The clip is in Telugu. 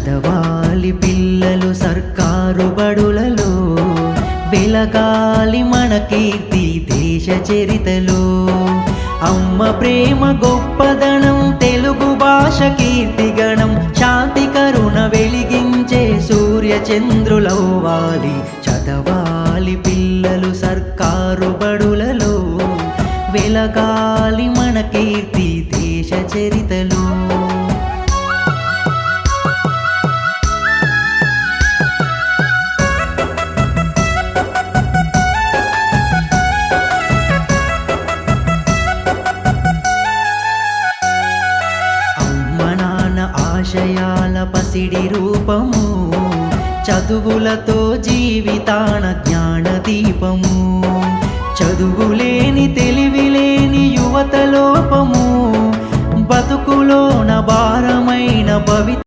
చదవాలి పిల్లలు సర్కారు బడులలో వెలగాలి మన కీర్తి దేశ చరితలో. అమ్మ ప్రేమ గొప్పదనం తెలుగు భాష కీర్తి గణం శాంతి కరుణ వెలిగించే సూర్య చంద్రులవ్వాలి. చదవాలి పిల్లలు సర్కారు బడులలో వెలగాలి మన కీర్తి దేశ చరితలో. ఆశయాల పసిడి రూపము చదువులతో జీవితాన జ్ఞాన దీపము. చదువులేని తెలివిలేని యువత లోపము బతుకులోన భారమైన భవి